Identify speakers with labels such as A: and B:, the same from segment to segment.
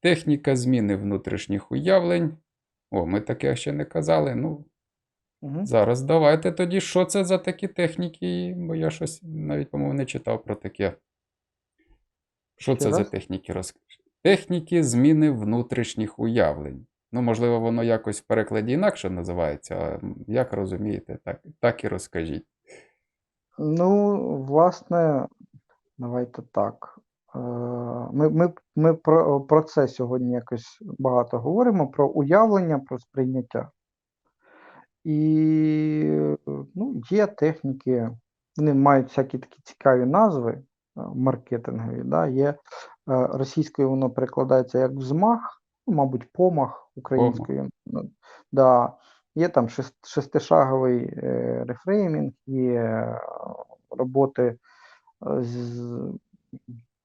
A: техніка зміни внутрішніх уявлень. О, ми таке ще не казали. Ну,
B: Угу.
A: зараз давайте тоді, що це за такі техніки, бо я щось навіть, по-моєму, не читав про таке. Що це за техніки розкажи? Техніки зміни внутрішніх уявлень. Ну, можливо, воно якось в перекладі інакше називається, а як розумієте, так, так і розкажіть.
B: Ну, власне, давайте так. Е, Ми, ми, ми про, про це сьогодні якось багато говоримо: про уявлення, про сприйняття. І ну, є техніки, вони мають всякі такі цікаві назви е, маркетингові. Да? Є е, російською воно перекладається як взмах, ну, мабуть, помах українською. Ну, Да. Є там шестишаговий рефреймінг, є роботи з,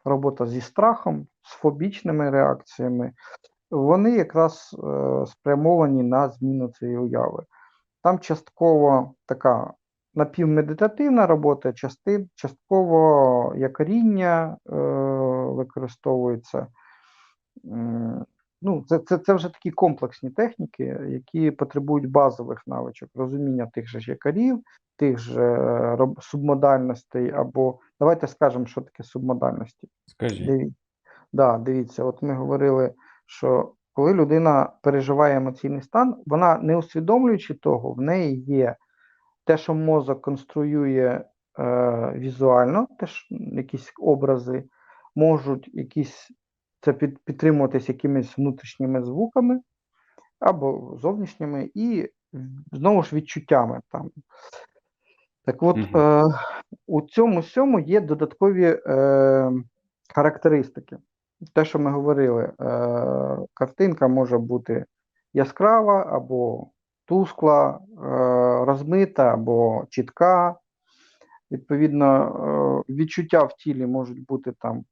B: робота зі страхом, з фобічними реакціями. Вони якраз е, спрямовані на зміну цієї уяви. Там частково така напівмедитативна робота, частин, частково якоріння е, використовується. Ну, це, це, це вже такі комплексні техніки, які потребують базових навичок, розуміння тих же якорів, тих же е, роб- субмодальностей, або давайте скажемо, що таке субмодальності.
A: Скажіть.
B: Дивіться, да, дивіться, от ми говорили, що коли людина переживає емоційний стан, вона не усвідомлюючи того, в неї є те, що мозок конструює е, візуально, теж якісь образи, можуть якісь це під, підтримуватись якимись внутрішніми звуками або зовнішніми, і знову ж відчуттями там. Так от,
A: Мгм.
B: е, у цьому всьому є додаткові е, характеристики. Те, що ми говорили, е, картинка може бути яскрава або тускла, е, розмита або чітка. Відповідно, е, відчуття в тілі можуть бути там,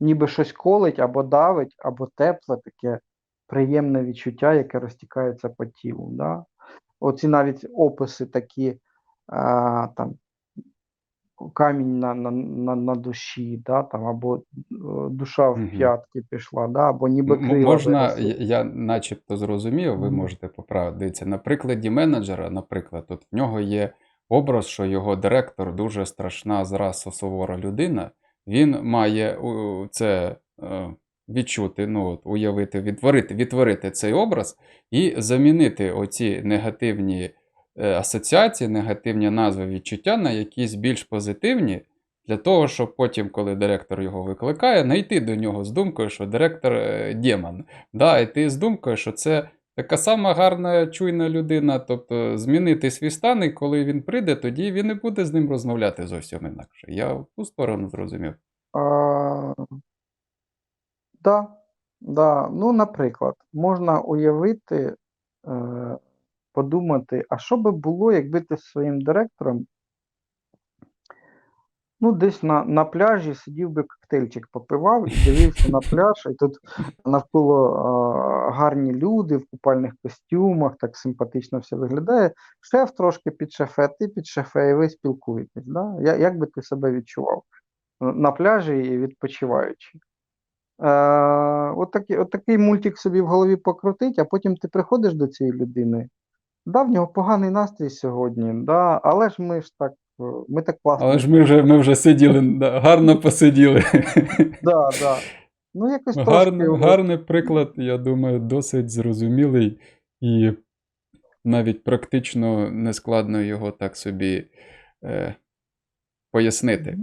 B: ніби щось колить або давить, або тепле, таке приємне відчуття, яке розтікається по тілу. Да? Оці навіть описи такі, а, там, камінь на, на, на, на душі, да? там, або е, душа в п'ятки пішла, да? або ніби крила
A: Можна, я, я начебто зрозумів, ви можете поправити. Дивіться, на прикладі менеджера, наприклад, от в нього є образ, що його директор дуже страшна, зраса сувора людина. Він має це е, відчути, ну, уявити, відтворити, відтворити цей образ і замінити оці негативні е, асоціації, негативні назви відчуття на якісь більш позитивні. Для того, щоб потім, коли директор його викликає, знайти до нього з думкою, що директор е, демон. Да, йти з думкою, що це така сама гарна, чуйна людина. Тобто змінити свій стан, і коли він прийде, тоді він не буде з ним розмовляти зовсім інакше. Я в ту сторону зрозумів.
B: А, да. Ну, наприклад, можна уявити, е, подумати, а що би було, якби ти зі своїм директором ну, десь на, на пляжі сидів би коктейльчик попивав і дивився на пляж, і тут навколо е, гарні люди в купальних костюмах, так симпатично все виглядає. Шеф трошки під шефе, а ти під шефе, і ви спілкуєтесь. Да? Я, як би ти себе відчував на пляжі і відпочиваючи? Е, от, такий, от такий мультик собі в голові покрутить, а потім ти приходиш до цієї людини. Да, в нього поганий настрій сьогодні, да, але ж ми ж так, ми так класно.
A: Але ж ми вже, ми вже сиділи, да, гарно посиділи.
B: Да, да. Ну, якось.
A: Гарний,
B: трошки...
A: гарний приклад, я думаю, досить зрозумілий і навіть практично нескладно його так собі е, пояснити.